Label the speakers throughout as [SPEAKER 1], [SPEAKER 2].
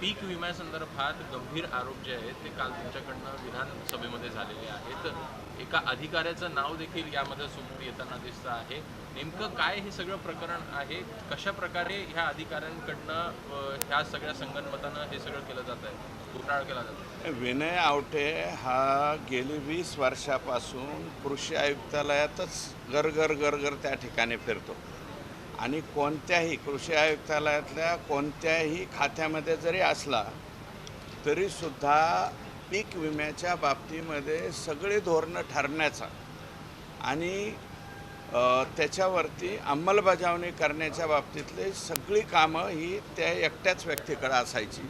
[SPEAKER 1] पीक विम्यासंदर्भात गंभीर आरोप जे आहेत ते काल तुमच्याकडनं विधानसभेमध्ये झालेले आहेत. एका अधिकाऱ्याचं नाव देखील यामध्ये समोर येताना दिसतं आहे. नेमकं काय हे सगळं प्रकरण आहे? कशा प्रकारे ह्या अधिकाऱ्यांकडनं ह्या सगळ्या संगणमतानं हे सगळं केलं जात आहे? घोटाळा केला जातो
[SPEAKER 2] विनय आवटे हा गेली वीस वर्षापासून कृषी आयुक्तालयातच गरगर गरगर त्या ठिकाणी फिरतो. आणि कोणत्याही कृषी आयुक्तालयातल्या कोणत्याही खात्यामध्ये जरी असला तरीसुद्धा पीक विम्याच्या बाबतीमध्ये सगळी धोरणं ठरण्याचा आणि त्याच्यावरती अंमलबजावणी करण्याच्या बाबतीतले सगळी कामं ही त्या एकट्याच व्यक्तीकडे असायची.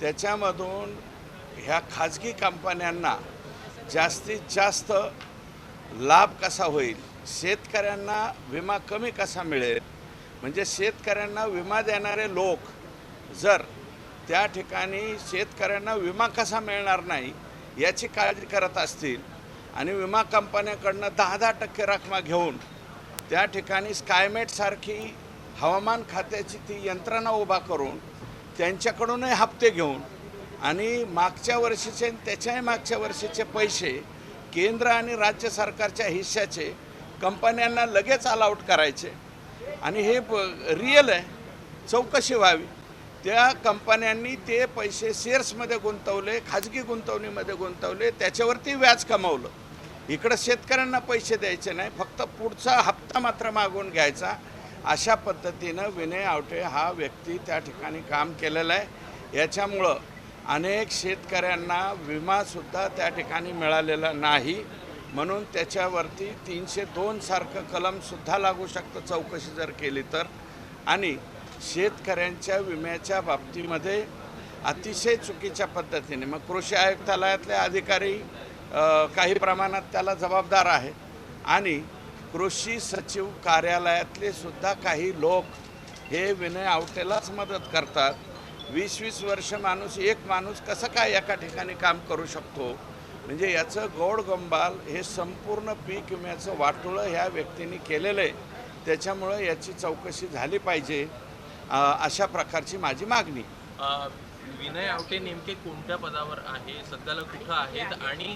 [SPEAKER 2] त्याच्यामधून ह्या खाजगी कंपन्यांना जास्तीत जास्त लाभ कसा होईल शेतकऱ्यांना विमा कमी कसा मिळेल? म्हणजे शेतकऱ्यांना विमा देणारे लोक जर त्या ठिकाणी शेतकऱ्यांना विमा कसा मिळणार नाही याची काळजी करत असतील आणि विमा कंपन्याकडनं दहा दहा टक्के रकमा घेऊन त्या ठिकाणी स्कायमेटसारखी हवामान खात्याची ती यंत्रणा उभा करून त्यांच्याकडूनही हप्ते घेऊन आणि मागच्या वर्षीचे त्याच्याही मागच्या वर्षीचे पैसे केंद्र आणि राज्य सरकारच्या हिश्श्याचे कंपन्यांना लगेच अलाउट करायचे. आणि हे रिअल आहे. चौकशी व्हावी. त्या कंपन्यांनी ते पैसे शेअर्समध्ये गुंतवले खाजगी गुंतवणीमध्ये गुंतवले त्याच्यावरती व्याज कमावलं. इकडं शेतकऱ्यांना पैसे द्यायचे नाही फक्त पुढचा हप्ता मात्र मागून घ्यायचा. अशा पद्धतीनं विनय आवटे हा व्यक्ती त्या ठिकाणी काम केलेलं आहे. याच्यामुळं अनेक शेतकऱ्यांना विमासुद्धा त्या ठिकाणी मिळालेला नाही. म्हणून त्याच्यावरती तीनशे दोनसारखं कलमसुद्धा लागू शकतं चौकशी जर केली तर. आणि शेतकऱ्यांच्या विम्याच्या बाबतीमध्ये अतिशय चुकीच्या पद्धतीने मग कृषी आयुक्तालयातले अधिकारी काही प्रमाणात त्याला जबाबदार आहे. आणि कृषी सचिव कार्यालयातले सुद्धा काही लोक हे विनय आवटेलाच मदत करतात. वीस वीस वर्ष माणूस एक माणूस कसं काय एका ठिकाणी काम करू शकतो? म्हणजे याचं गौड गंबाल हे संपूर्ण पीक विम्याचं वाटोळं ह्या व्यक्तीने केलेलं आहे. त्याच्यामुळं याची चौकशी झाली पाहिजे अशा प्रकारची माझी मागणी.
[SPEAKER 1] विनय आवटे नेमके कोणत्या पदावर आहे? सध्याला कुठं आहेत? आणि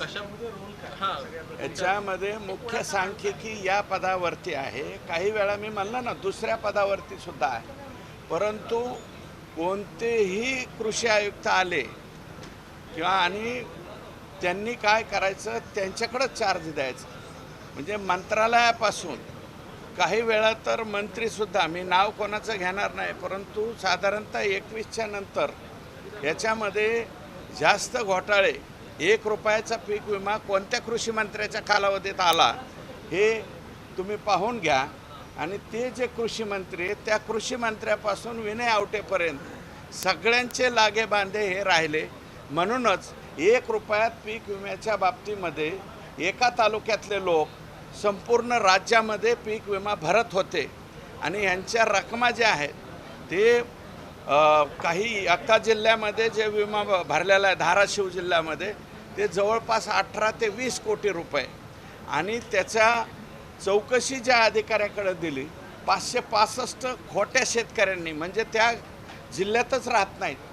[SPEAKER 1] कशा हा.
[SPEAKER 2] याच्यामध्ये मुख्य सांख्यिकी या पदावरती आहे. काही वेळा मी म्हणलं ना दुसऱ्या पदावरती सुद्धा आहे. परंतु कोणतेही कृषी आयुक्त आले किंवा आणि त्यांनी काय करायचं? त्यांच्याकडंच चार्ज द्यायचं. म्हणजे मंत्रालयापासून. काही वेळा तर मंत्रीसुद्धा मी नाव कोणाचं घेणार नाही परंतु साधारणतः एकवीसच्या नंतर याच्यामध्ये जास्त घोटाळे एक रुपयाचा पीक विमा कोणत्या कृषी मंत्र्याच्या कालावधीत आला हे तुम्ही पाहून घ्या. आणि ते जे कृषी मंत्री आहेत त्या कृषी मंत्र्यापासून विनय आवटेपर्यंत सगळ्यांचे लागे बांधे हे राहिले. म्हणूनच एक रुपयात पीक विम्याच्या बाबतीमध्ये एका तालुक्यातले लोक संपूर्ण राज्यामध्ये पीक विमा भरत होते. आणि यांच्या रकमा ज्या आहेत ते काही अक्का जिल्ह्यामध्ये जे विमा भरलेला आहे धाराशिव जिल्ह्यामध्ये ते जवळपास अठरा ते वीस कोटी रुपये. आणि त्याच्या चौकशी ज्या अधिकाऱ्याकडे दिली पाचशे पासष्ट खोट्या शेतकऱ्यांनी म्हणजे त्या जिल्ह्यातच राहत नाहीत.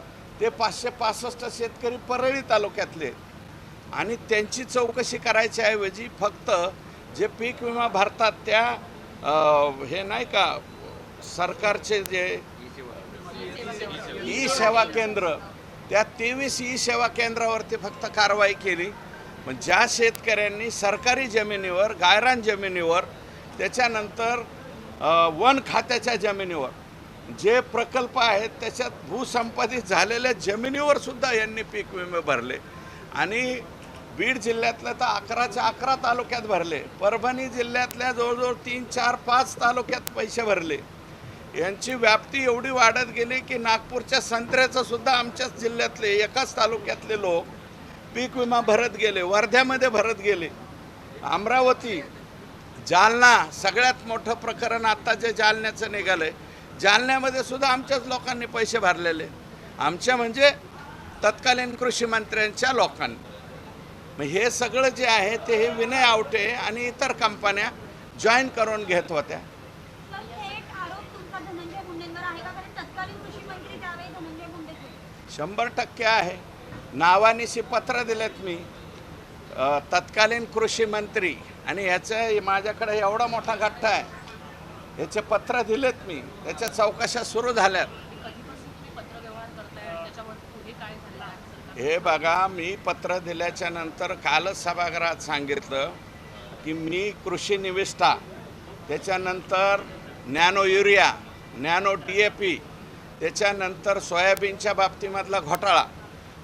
[SPEAKER 2] ते पाचशे पासष्ट शेतकरी परळी तालुक्यातले. आणि त्यांची चौकशी करायच्याऐवजी फक्त जे पीक विमा भरतात त्या हे नाही का सरकारचे जे ई सेवा केंद्र त्या तेवीस ई सेवा केंद्रावरती फक्त कारवाई केली. पण ज्या शेतकऱ्यांनी सरकारी जमिनीवर गायरान जमिनीवर त्याच्यानंतर वन खात्याच्या जमिनीवर जे प्रकल्प आहेत त्याच्यात भूसंपादित झालेल्या जमिनीवर सुद्धा यांनी पीक विमे भरले. आणि बीड जिल्ह्यातल्या तर अकराच्या अकरा तालुक्यात भरले. परभणी जिल्ह्यातल्या जवळजवळ तीन चार पाच तालुक्यात पैसे भरले. यांची व्याप्ती एवढी वाढत गेली की नागपूरच्या संत्र्याचं सुद्धा आमच्याच जिल्ह्यातले एकाच तालुक्यातले लोक पीक विमा भरत गेले वर्ध्यामध्ये भरत गेले. अमरावती जालना सगळ्यात मोठं प्रकरण आत्ता जे जालन्याचं निघालं आहे जालन्यामध्ये सुद्धा आमच्याच लोकांनी पैसे भरलेले. आमच्या म्हणजे तत्कालीन कृषी मंत्र्यांच्या लोकांनी. मग हे सगळं जे आहे ते हे विनय आवटे आणि इतर कंपन्या जॉईन करून घेत होत्या. शंभर टक्के आहे. नावानिशी पत्र दिलेत मी. तत्कालीन कृषी मंत्री. आणि ह्याचं माझ्याकडे एवढा मोठा गठ्ठा आहे. ह्याचे पत्र दिलेत मी. त्याच्या चौकशा सुरू झाल्यात. हे बघा मी पत्र दिल्याच्या नंतर कालच सभागृहात सांगितलं की मी कृषी निविष्ठा त्याच्यानंतर nano urea nano D A P त्याच्यानंतर सोयाबीनच्या बाबतीमधला घोटाळा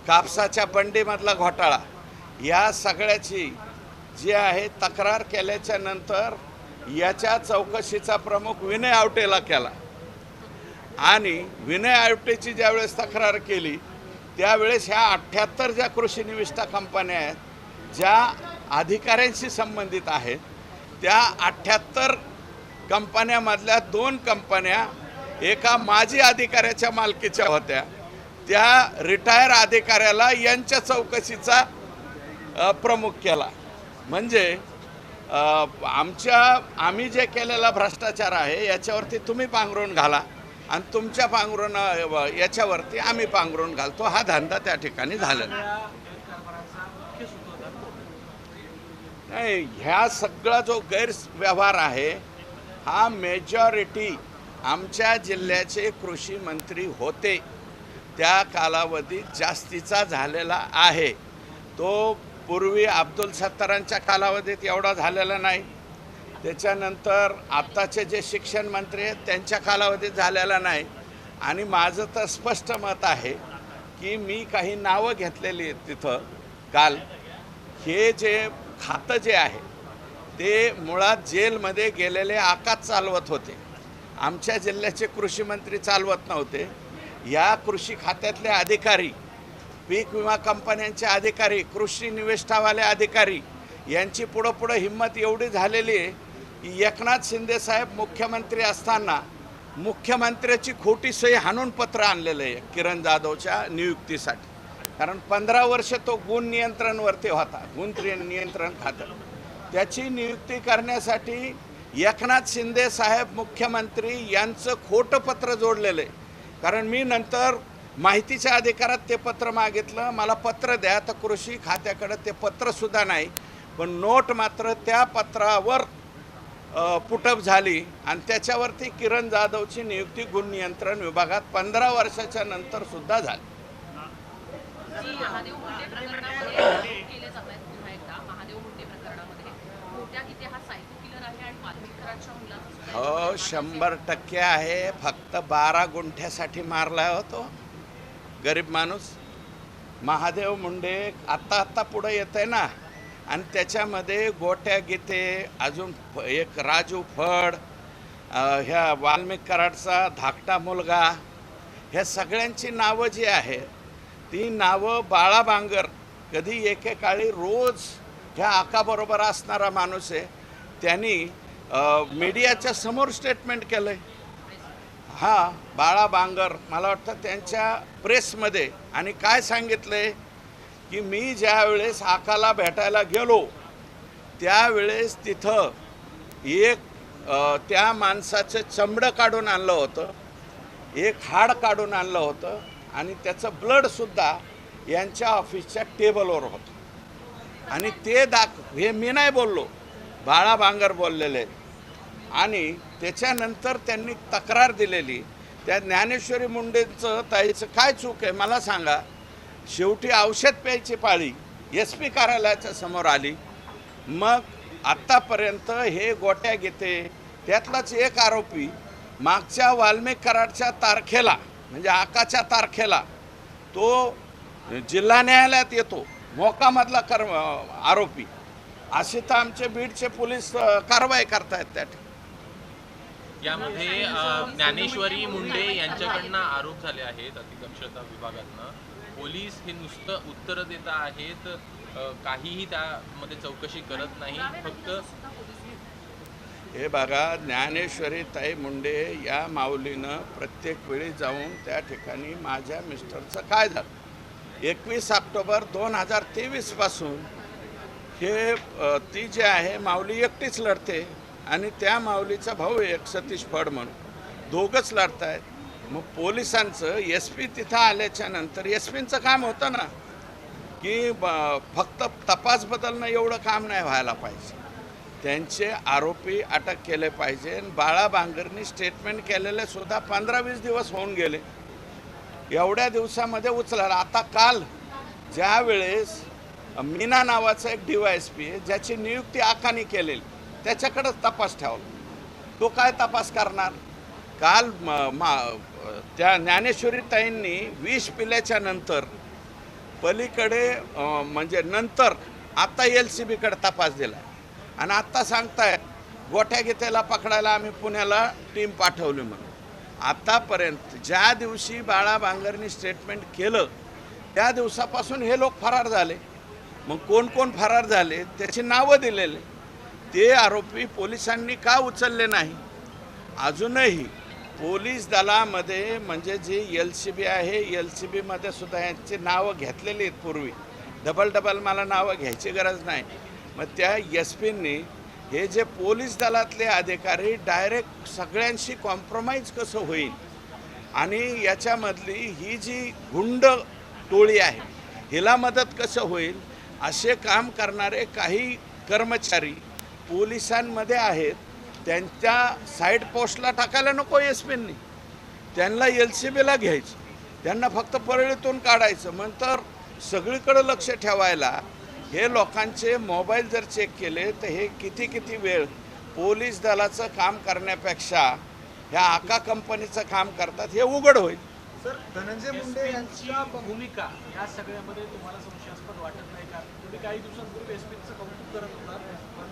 [SPEAKER 2] कापसाच्या बंडीमधला घोटाळा या सगळ्याची जी आहे तक्रार केल्याच्यानंतर याच्या चौकशीचा प्रमुख विनय आवटेला केला. आणि विनय आवटेची ज्यावेळेस तक्रार केली त्यावेळेस ह्या अठ्ठ्याहत्तर ज्या कृषी निविष्ठा कंपन्या आहेत ज्या अधिकाऱ्यांशी संबंधित आहेत त्या अठ्ठ्याहत्तर कंपन्यामधल्या दोन कंपन्या एका माजी अधिकाऱ्याच्या मालकीच्या होत्या. त्या रिटायर अधिकाऱ्याला यांच्या चौकशीचा प्रमुख केला. म्हणजे आमच्या आम्ही जे केलेला भ्रष्टाचार आहे याच्यावरती तुम्ही पांघरून घाला आणि तुमच्या पांघरून याच्यावरती आम्ही पांघरून घालतो. हा धंदा त्या ठिकाणी झालेला नाही. ह्या सगळा जो गैरव्यवहार आहे हा मेजॉरिटी आमच्या जिल्ह्याचे कृषी मंत्री होते. त्या कालावधीत जास्तीचा झालेला आहे. तो पूर्वी अब्दुल सत्तारांच्या कालावधीत एवढा झालेला नाही. त्याच्यानंतर आत्ताचे जे शिक्षण मंत्री आहेत त्यांच्या कालावधीत झालेला नाही. आणि माझं तर स्पष्ट मत आहे की मी काही नावं घेतलेली आहेत तिथं काल. हे जे खातं जे आहे ते मुळात जेलमध्ये गेलेले आकात चालवत होते. आमच्या जिल्ह्याचे कृषीमंत्री चालवत नव्हते. या कृषी खात्यातले अधिकारी पीक विमा कंपन्यांचे अधिकारी कृषी निविष्ठावाले अधिकारी यांची पुढं पुढं हिंमत एवढी झालेली आहे की एकनाथ शिंदेसाहेब मुख्यमंत्री असताना मुख्यमंत्र्याची खोटी सही हाणून पत्र आणलेलं आहे किरण जाधवच्या नियुक्तीसाठी. कारण पंधरा वर्ष तो गुण नियंत्रणवरती होता गुण नियंत्रण खातं. त्याची नियुक्ती करण्यासाठी एकनाथ शिंदे साहेब मुख्यमंत्री यांचं खोटं पत्र जोडलेलं आहे. कारण मी नंतर माहितीच्या अधिकारात ते पत्र मागितलं. मला पत्र द्या तर कृषी खात्याकडं ते पत्रसुद्धा नाही. पण नोट मात्र त्या पत्रावर पुटअप झाली आणि त्याच्यावरती किरण जाधवची नियुक्ती गुण नियंत्रण विभागात पंधरा वर्षाच्या नंतर सुद्धा झाली.
[SPEAKER 3] हा
[SPEAKER 2] हो शंभर टक्के आहे. फक्त बारा गुंठ्यासाठी मारला होतो. गरीब माणूस. महादेव मुंडे आत्ता आत्ता पुढं येत आहे ना. आणि त्याच्यामध्ये गोट्या गीते अजून एक राजू फड ह्या वाल्मिक कराडचा धाकटा मुलगा ह्या सगळ्यांची नावं जी आहेत ती नावं बाळा बांगर. कधी एकेकाळी रोज ह्या आकाबरोबर असणारा माणूस आहे. त्यांनी मीडियाच्या समोर स्टेटमेंट केलं आहे हां बाळा बांगर मला वाटतं त्यांच्या प्रेसमध्ये आणि काय सांगितलं आहे की मी ज्या वेळेस आकाला भेटायला गेलो त्यावेळेस तिथं एक त्या माणसाचं चमडं काढून आणलं होतं एक हाड काढून आणलं होतं आणि त्याचं ब्लडसुद्धा यांच्या ऑफिसच्या टेबलवर होतं. आणि ते दाख हे मी नाही बोललो बाळा बांगर बोललेले. आहेत आणि त्याच्यानंतर त्यांनी तक्रार दिलेली. त्या ज्ञानेश्वरी मुंडेंचं ताईचं काय चूक आहे मला सांगा. शेवटी औषध प्यायची पाळी एस पी कार्यालयाच्या समोर आली. मग आत्तापर्यंत हे गोट्या घेते. त्यातलाच एक आरोपी मागच्या वाल्मिक कराडच्या तारखेला म्हणजे आकाच्या तारखेला तो जिल्हा न्यायालयात येतो. मोकामधला कर आरोपी. असे तर आमचे बीडचे पोलीस कारवाई करतायत त्या ठिकाणी.
[SPEAKER 1] यामध्ये ज्ञानेश्वरी मुंडे यांच्याकडनं आरोप झाले आहेत अतिदक्षता विभागातनं. पोलीस हे नुसतं उत्तर देत आहेत काहीही त्यामध्ये चौकशी करत नाही फक्त
[SPEAKER 2] हे बघा ज्ञानेश्वरी ताई मुंडे या माऊलीनं प्रत्येक वेळी जाऊन त्या ठिकाणी माझ्या मिस्टरचं काय झालं? एकवीस ऑक्टोबर दोन हजार तेवीसपासून हे ती जे आहे माऊली एकटीच लढते. आणि त्या माऊलीचा भाऊ एक सतीश फड म्हणून. दोघंच लढत आहेत मग पोलिसांचं एस पी तिथं आल्याच्यानंतर एस पींचं काम होतं ना की ब- फक्त तपास बदलणं एवढं काम नाही व्हायला पाहिजे. त्यांचे आरोपी अटक केले पाहिजे आणि बाळा बांगरनी स्टेटमेंट केलेले सुद्धा पंधरा वीस दिवस होऊन गेले. एवढ्या दिवसामध्ये उचलायला आता काल ज्यावेळेस मीना नावाचा एक डी वाय एस पी आहे ज्याची नियुक्ती आकानी केलेली. त्याच्याकडंच तपास ठेवला तो काय तपास करणार? काल म- मा- त्या ज्ञानेश्वरी ताईंनी विष पिल्याच्या नंतर पलीकडे म्हणजे नंतर आत्ता एल सी बीकडे तपास दिला आणि आत्ता सांगताय गोठ्या गीतेला पकडायला आम्ही पुण्याला टीम पाठवली म्हणून. आत्तापर्यंत ज्या दिवशी बाळा बांगरनी स्टेटमेंट केलं त्या दिवसापासून हे लोक फरार झाले. मग कोण कोण फरार झाले त्याची नावं दिलेले. ते आरोपी पोलिसांनी का उचलले नाही? अजूनही पोलीस दलामध्ये म्हणजे जी एल सी बी आहे एल सी बीमध्ये सुद्धा यांची नावं घेतलेली आहेत पूर्वी. डबल डबल मला नावं घ्यायची गरज नाही. मग त्या एस पींनी हे जे पोलीस दलातले अधिकारी डायरेक्ट सगळ्यांशी कॉम्प्रोमाइज कसं होईल? आणि याच्यामधली ही जी गुंड टोळी आहे हिला मदत कसं होईल? असे काम करणारे काही कर्मचारी पोलिसांमध्ये आहेत त्यांच्या साईड पोस्टला टाकायला नको एस पींनी त्यांना एल सी बीला घ्यायचं. त्यांना फक्त परळीतून काढायचं. नंतर सगळीकडं लक्ष ठेवायला हे लोकांचे मोबाईल जर चेक केले तर हे किती किती वेळ पोलीस दलाचं काम करण्यापेक्षा ह्या आका कंपनीचं काम करतात हे उघड होईल.
[SPEAKER 4] सर धनंजय मुंडे
[SPEAKER 5] यांची
[SPEAKER 4] यांच्या
[SPEAKER 5] भूमिका या सगळ्यामध्ये तुम्हाला संशयास्पद वाटत नाही का? तुम्ही काही दिवसांपूर्वी एसपीचं कौतुक करत होता.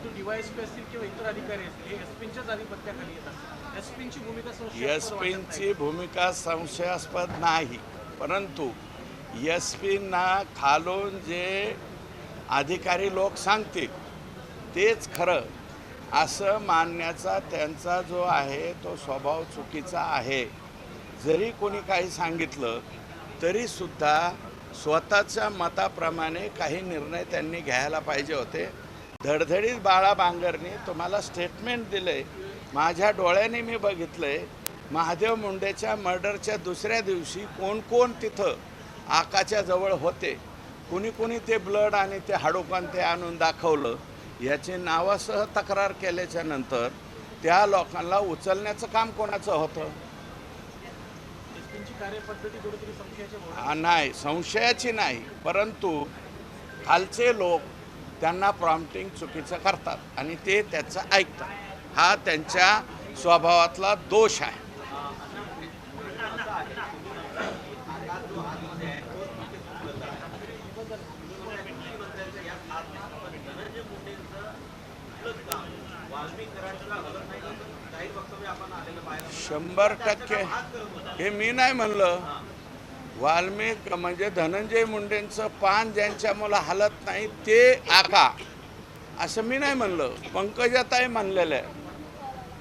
[SPEAKER 5] परंतु डीवायएसपी असतील किंवा इतर अधिकारी असतील हे एसपींच्याच आधिपत्याखाली येतात एसपींची भूमिका
[SPEAKER 2] एस
[SPEAKER 5] संशयास्पद वाटत नाही.
[SPEAKER 2] पींची भूमिका संशयास्पद नाही. परंतु एस पींना खालून जे अधिकारी लोक सांगतील तेच खरं. असं मानण्याचा त्यांचा जो आहे तो स्वभाव चुकीचा आहे. जरी कोणी काही सांगितलं तरीसुद्धा स्वतःच्या मताप्रमाणे काही निर्णय त्यांनी घ्यायला पाहिजे होते. धडधडीत बाळा बांगरनी तुम्हाला स्टेटमेंट दिले माझ्या डोळ्याने मी बघितलंय महादेव मुंडेच्या मर्डरच्या दुसऱ्या दिवशी कोण कोण तिथं आकाच्या जवळ होते. कुणी कुणी ते ब्लड आणि ते हाडोकान ते आणून दाखवलं. याची नावासह तक्रार केल्याच्यानंतर त्या लोकांना उचलण्याचं काम कोणाचं होतं? नाही संशयाची नाही परंतु खालचे लोक त्यांना प्रॉम्प्टिंग चुकीचं करतात आणि ते त्याचं ऐकतात. हा त्यांच्या स्वभावातला दोष आहे. शंभर टक्के. हे मी नाही म्हणलं. वाल्मिक म्हणजे धनंजय मुंडेंचं पान ज्यांच्या मुलं हलत नाही ते आका. असं मी नाही म्हणलं. पंकजाताई म्हणलेलं आहे.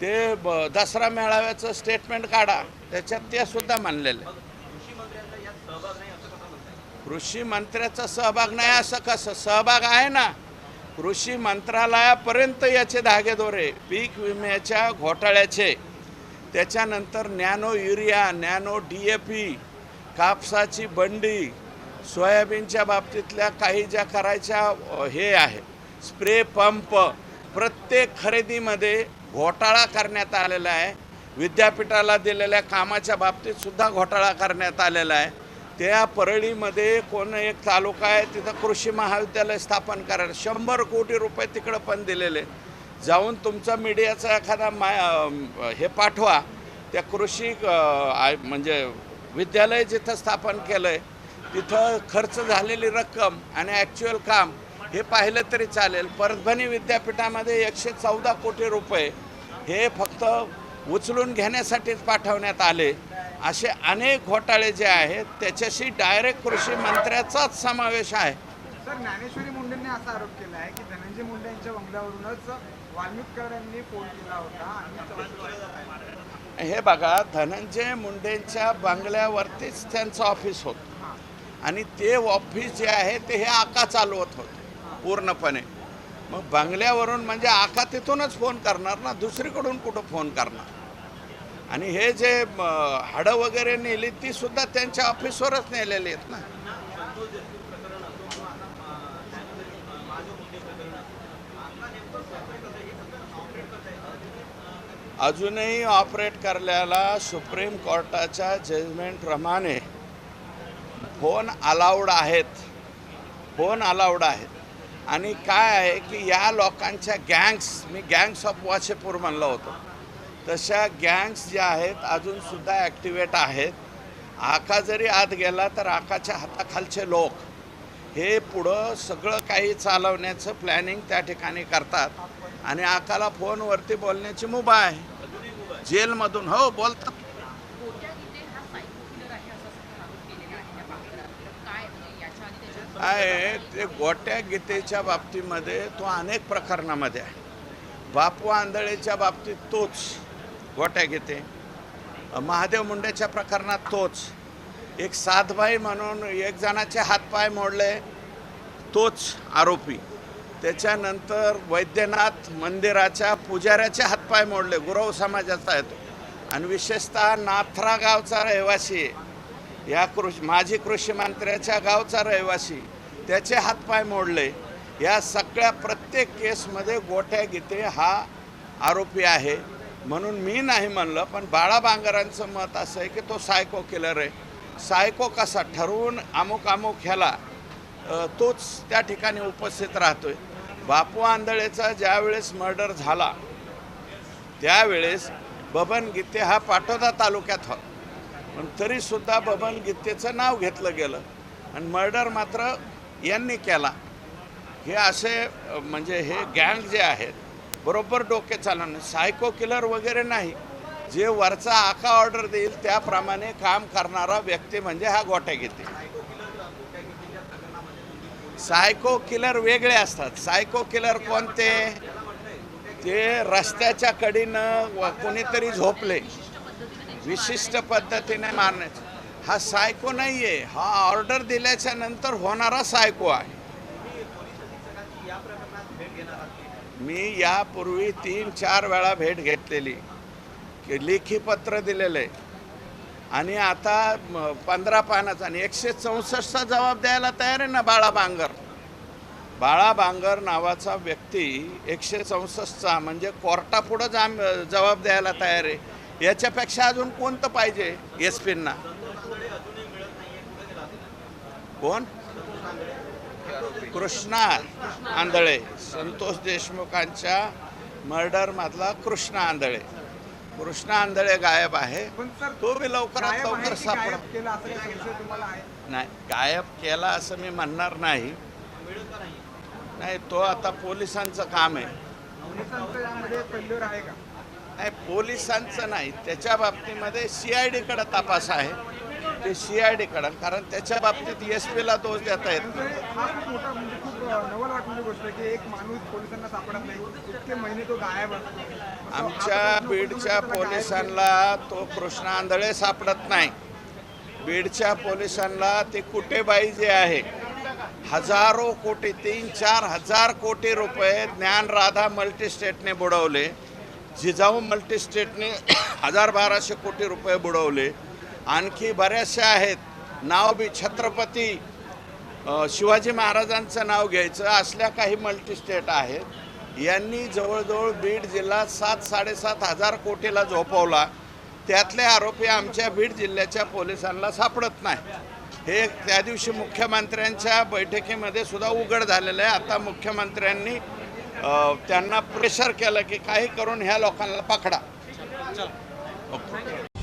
[SPEAKER 2] ते ब दसरा मेळाव्याचं स्टेटमेंट काढा. त्याच्यात ते सुद्धा मानलेलं आहे. कृषी मंत्र्याचा सहभाग नाही असं कसं? सहभाग आहे ना. कृषी मंत्रालयापर्यंत याचे धागेदोरे पीक विम्याच्या घोटाळ्याचे. त्याच्यानंतर nano urea nano D A P कापसाची बंडी सोयाबीनच्या बाबतीतल्या काही ज्या करायच्या हे आहे. स्प्रे पंप प्रत्येक खरेदीमध्ये घोटाळा करण्यात आलेला आहे. विद्यापीठाला दिलेल्या कामाच्या बाबतीत सुद्धा घोटाळा करण्यात आलेला आहे. त्या परळीमध्ये कोण एक तालुका आहे तिथं कृषी महाविद्यालय स्थापन करायला शंभर कोटी रुपये तिकडं पण दिलेले. जाऊन तुमचा मीडियाचा एखादा मा हे पाठवा. त्या कृषी आय- म्हणजे विद्यालय जिथं स्थापन केलं आहे तिथं खर्च झालेली रक्कम आणि ॲक्च्युअल काम हे पाहिलं तरी चालेल. परभणी विद्यापीठामध्ये एकशे चौदा कोटी रुपये हे फक्त उचलून घेण्यासाठीच पाठवण्यात आले. असे अनेक घोटाळे जे आहेत त्याच्याशी डायरेक्ट कृषी मंत्र्याचाच समावेश आहे.
[SPEAKER 4] सर ज्ञानेश्वरी मुंडेंनी असा आरोप केला आहे की धनंजय मुंडे यांच्या बंगल्यावरूनच वाल्मिककर यांनी फोन केला होता आणि
[SPEAKER 2] हे बघा धनंजय मुंडेंच्या बंगल्यावरतीच त्यांचं ऑफिस होतं आणि ते ऑफिस जे आहे ते हे आका चालवत होते पूर्णपणे मग बंगल्यावरून म्हणजे आका तिथूनच फोन करणार ना दुसरीकडून कुठं फोन करणार आणि हे जे हाडं वगैरे नेली ती सुद्धा त्यांच्या ऑफिसवरच नेलेली आहेत ना अजूनही ऑपरेट करल्याला सुप्रीम कोर्टाच्या जजमेंटप्रमाणे फोन अलाउड आहेत. फोन अलाउड आहेत. आणि काय आहे की या लोकांच्या गँग्स मी गँग्स ऑफ वाशेपूर म्हणलं होतं. तशा गँग्स ज्या आहेत अजूनसुद्धा ॲक्टिवेट आहेत. आका जरी आत गेला तर आकाच्या हाताखालचे लोक. हे पुढं सगळं काही चालवण्याचं प्लॅनिंग त्या ठिकाणी करतात. आणि आकाला फोनवरती बोलण्याची मुभा आहे जेलमधून हो बोलतात
[SPEAKER 3] आहे काय
[SPEAKER 2] आहे, ते गोट्या गीतेच्या बाबतीमध्ये तो अनेक प्रकरणामध्ये आहे. बापू आंधळेच्या बाबतीत तोच गोट्या गीते. महादेव मुंडेच्या प्रकरणात तोच. एक सातबाई म्हणून एक जणाचे हातपाय मोडले तोच आरोपी. त्याच्यानंतर वैद्यनाथ मंदिराच्या पुजाऱ्याचे हातपाय मोडले गुरव समाजाचा आहे तो. आणि विशेषतः नाथरा गावचा रहिवासी आहे. या कृषी माजी कृषी मंत्र्याच्या गावचा रहिवासी त्याचे हातपाय मोडले. या सगळ्या प्रत्येक केसमध्ये गोट्या गीते हा आरोपी आहे. म्हणून मी नाही म्हणलं पण बाळा बांगरांचं मत असं आहे की तो सायको किलर आहे. सायको कसा ठरवून अमुक अमुक ह्याला तोच त्या ठिकाणी उपस्थित राहतोय. बापू आंधळेचा ज्यावेळेस मर्डर झाला त्यावेळेस बबन गीते हा पाटोदा तालुक्यात होता. पण तरीसुद्धा बबन गीतेचं नाव घेतलं गेलं आणि मर्डर मात्र यांनी केला. हे असे म्हणजे हे गँग जे आहेत बरोबर डोके चालवणे सायको किलर वगैरे नाही. जे वरचा आका ऑर्डर देईल त्याप्रमाणे काम करणारा व्यक्ती म्हणजे हा गोट्या गीते. सायको किलर वेगळे असतात. सायको किलर कोणते? ते रस्त्याच्या कडीनं व कोणीतरी झोपले. विशिष्ट पद्धतीने मारण्याचे. हा सायको नाही आहे हा ऑर्डर दिल्याच्या नंतर होणारा सायको आहे. मी यापूर्वी तीन चार वेळा भेट घेतलेली. लेखी पत्र दिलेलं. आहे आणि आता पंधरा पानाचा आणि एकशे चौसष्टचा जबाब द्यायला तयार आहे ना बाळा बांगर? बाळा बांगर नावाचा व्यक्ती एकशे चौसष्टचा म्हणजे कोर्टापुढं जाम जबाब द्यायला तयार आहे. याच्यापेक्षा अजून कोणतं पाहिजे एस पींना? कोण? कृष्णा आंधळे. संतोष देशमुखांच्या मर्डरमधला कृष्णा आंधळे. कृष्णा आंधळे गायब आहे.
[SPEAKER 4] पण सर
[SPEAKER 2] तो बी लवकरात
[SPEAKER 4] गायब आहे
[SPEAKER 2] लवकर
[SPEAKER 4] की
[SPEAKER 2] सापड.
[SPEAKER 4] गायब केला असं काही संशय तुम्हाला आहे?
[SPEAKER 2] नाही गायब केला असं मी म्हणणार नाही. नाही तो आता पोलिसांचं काम आहे.
[SPEAKER 4] पोलिसांचं यामध्ये फेल्युअर आहे का?
[SPEAKER 2] नाही पोलिसांचं नाही. त्याच्या बाबतीमध्ये सी आय डीकडं तपास आहे. ते सी आय डीकडं कारण त्याच्या बाबतीत एस पीला दोष देता येत
[SPEAKER 4] पण सर, हा खूप मोठा म्हणजे खूप अं, नवल वाटणारी गोष्ट आहे की एक माणूस पोलिसांना सापडत नाही. इतके महिने तो गायब असतो. असं
[SPEAKER 2] आमच्या बीडच्या पोलिसांना तो कृष्ण आंधळे सापडत नाही. बीडच्या पोलिसांना ते कुटेबाई जे आहे हजारो कोटी तीन चार हजार कोटी रुपये ज्ञान राधा मल्टीस्टेटने बुडवले. जिजाऊ मल्टीस्टेटने हजार बाराशे कोटी रुपये बुडवले. आणखी बऱ्याचशा आहेत. नाव बी छत्रपती शिवाजी महाराजांचं नाव घ्यायचं असल्या काही मल्टीस्टेट आहेत. यांनी जवळजवळ बीड जिल्हा सात साडेसात हजार कोटीला झोपवला. त्यातले आरोपी आमच्या बीड जिल्ह्याच्या पोलिसांना सापडत नाही. हे त्या दिवशी मुख्यमंत्र्यांच्या बैठकीमध्ये सुद्धा उघड झालेलं आहे. आता मुख्यमंत्र्यांनी त्यांना प्रेशर केलं की काही करून ह्या लोकांना पकडा. ओके